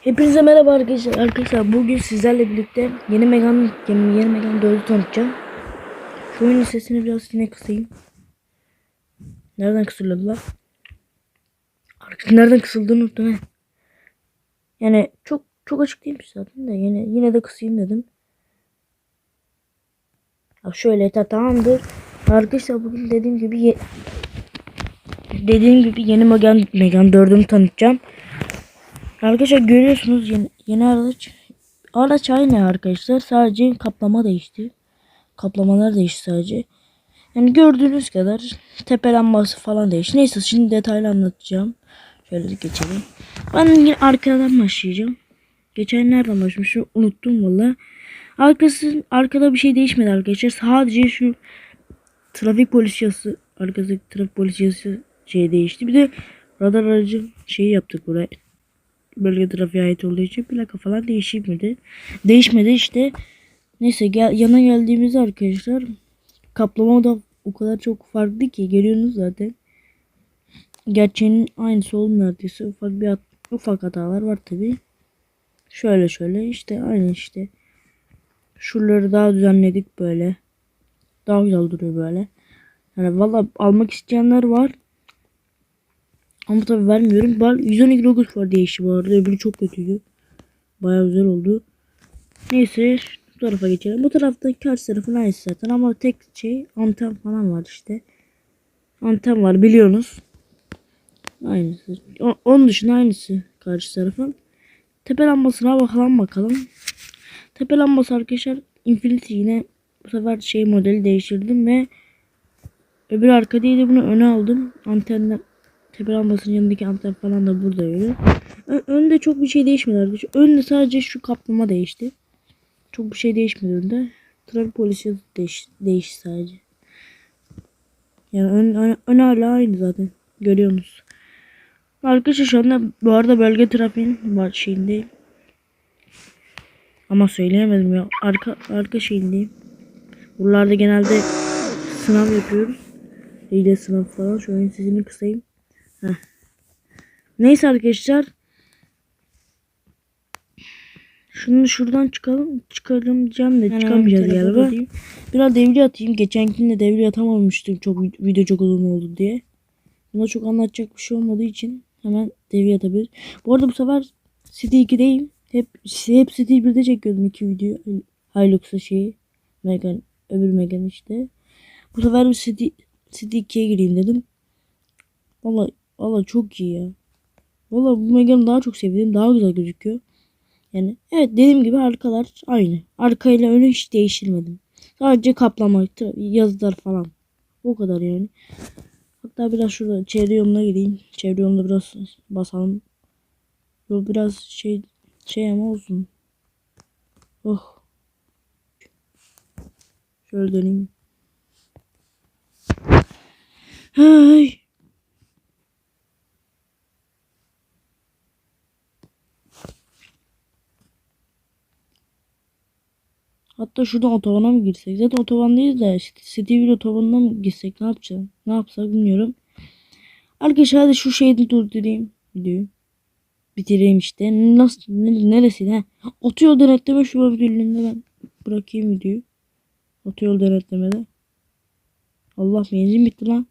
Hepinize merhaba arkadaşlar. Arkadaşlar bugün sizlerle birlikte yeni Megan yeni, yeni Megan 4'ü tanıtacağım. Şu oyunun sesini biraz yine kısayım. Nereden kısılıyorlar? Arkadaşlar nereden kısıldığını unuttum he. Yani çok çok açık değilmiş zaten de yine yine de kısayım dedim. Ya şöyle ta tamamdır. Arkadaşlar bugün dediğim gibi dediğim gibi yeni Megan Megan 4'ümü tanıtacağım. Arkadaşlar görüyorsunuz yeni, yeni araç. Araç aynı arkadaşlar. Sadece kaplama değişti. Kaplamalar değişti sadece. Yani gördüğünüz kadar tepelenmesi falan değişti. Neyse şimdi detaylı anlatacağım. Şöyle geçelim. Ben yine arkadan başlayacağım. Geçen nereden başlamışım unuttum valla. Arkası, arkada bir şey değişmedi arkadaşlar. Sadece şu trafik polis yazısı arkadaki trafik polis yazısı şey değişti. Bir de radar aracı şeyi yaptık buraya bölge trafiğe ait olduğu için plaka falan değişmedi. Değişmedi işte. Neyse gel, yana geldiğimizde arkadaşlar kaplama da o kadar çok farklı ki görüyorsunuz zaten. Gerçeğinin aynısı olmuyor neredeyse. Ufak bir hat, ufak hatalar var tabi. Şöyle şöyle işte aynı işte. Şuraları daha düzenledik böyle. Daha güzel duruyor böyle. Yani valla almak isteyenler var. Ama tabi vermiyorum. Bal 112 logosu var değişti bu arada. Öbürü çok kötüydü. Baya güzel oldu. Neyse bu tarafa geçelim. Bu tarafta karşı tarafın aynısı zaten ama tek şey anten falan var işte. Anten var biliyorsunuz. Aynısı. O, onun dışında aynısı karşı tarafın. Tepe lambasına bakalım bakalım. Tepe lambası arkadaşlar Infinity yine bu sefer şey modeli değiştirdim ve öbür arka değil de bunu öne aldım. Antenler tepe lambasının yanındaki anten falan da burada öyle. Önde çok bir şey değişmedi arkadaşlar. Önde sadece şu kaplama değişti. Çok bir şey değişmedi önde. Trafik polisi değiş değişti sadece. Yani ön, ön, ön hala aynı zaten. Görüyorsunuz. Arkadaşlar şu anda bu arada bölge trafiğin şeyindeyim. Ama söyleyemedim ya. Arka arka şeyindeyim. Buralarda genelde sınav yapıyoruz. Hile sınav falan. Oyun sesini kısayım. Heh. Neyse arkadaşlar. Şunu şuradan çıkalım. Çıkarım diyeceğim de Yani çıkamayacağız galiba. Biraz devri atayım. Geçenkinde devri atamamıştım. Çok video çok uzun oldu diye. Buna çok anlatacak bir şey olmadığı için hemen devri atabilir. Bu arada bu sefer City 2'deyim. Hep hep City 1'de çekiyordum iki video. Hilux'a şeyi. Megan öbür Megan işte. Bu sefer bir City City 2'ye gireyim dedim. Valla valla çok iyi ya. Valla bu Megan'ı daha çok sevdim. Daha güzel gözüküyor. Yani evet dediğim gibi arkalar aynı. Arkayla önü hiç değiştirmedim. Sadece kaplama, yazılar falan. O kadar yani. Hatta biraz şurada çevre yoluna gideyim. Çevre yolunda biraz basalım. Yol biraz şey şey ama olsun. Oh. Şöyle döneyim. Hay. Hatta şuradan otobana mı girsek? Zaten otobandayız da işte City bir otobanına mı girsek? Ne yapacağım? Ne yapsak bilmiyorum. Arkadaşlar hadi şu şeyi durdurayım. Videoyu. Bitireyim işte. Nasıl? Ne, neresi? Ha? Otoyol denetleme şu öbürlüğünde ben bırakayım videoyu. Otoyol denetlemede. Allah benzin bitti lan.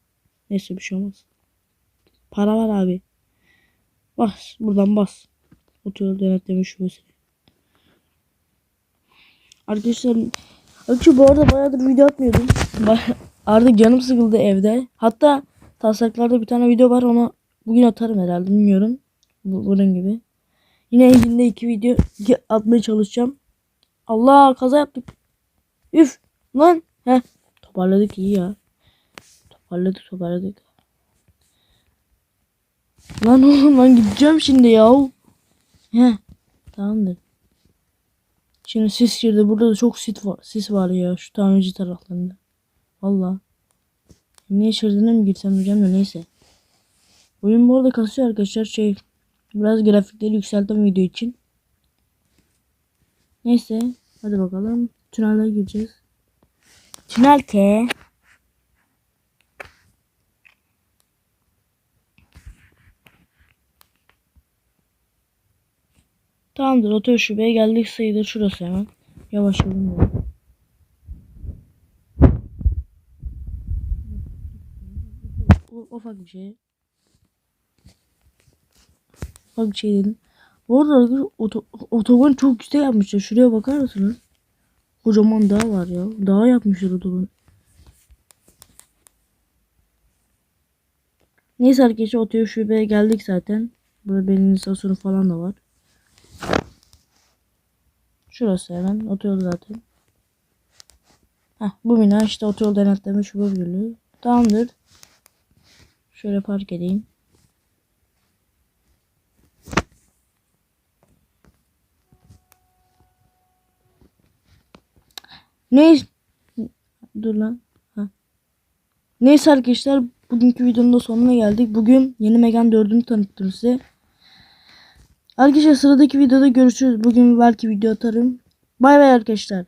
Neyse bir şey olmaz. Para var abi. Bas. Buradan bas. Otoyol denetleme şubesi. Arkadaşlar Arkadaşlar bu arada bayağıdır video atmıyordum. Artık canım sıkıldı evde. Hatta taslaklarda bir tane video var onu bugün atarım herhalde bilmiyorum. Bu, bunun gibi. Yine günde iki video atmaya çalışacağım. Allah kaza yaptık. Üf lan. Heh. Toparladık iyi ya. Toparladık toparladık. Lan oğlum lan gideceğim şimdi ya. Heh. Tamamdır. Şimdi sis girdi. Burada da çok sis var, sis var ya şu tamirci taraflarında. Valla. Niye şeridine mi girsem diyeceğim de neyse. Oyun bu arada kasıyor arkadaşlar şey. Biraz grafikleri yükselttim video için. Neyse. Hadi bakalım. Tünele gireceğiz. Tünel T. Tamamdır otel şubeye geldik sayılır şurası hemen. Yavaş yolu. U- Ufak bir şey. Ufak bir şey dedim. Bu arada oto, otoban çok güzel yapmışlar. Şuraya bakar mısınız? Kocaman dağ var ya. Dağ yapmışlar otoban. Neyse arkadaşlar otel şubeye geldik zaten. Burada belinin istasyonu falan da var. Şurası hemen otoyol zaten. Heh, bu bina işte otoyol denetleme şube birliği. Tamamdır. Şöyle park edeyim. Ne? Dur lan. Ha. Neyse arkadaşlar bugünkü videonun da sonuna geldik. Bugün yeni Megan 4'ünü tanıttım size. Arkadaşlar sıradaki videoda görüşürüz. Bugün belki video atarım. Bay bay arkadaşlar.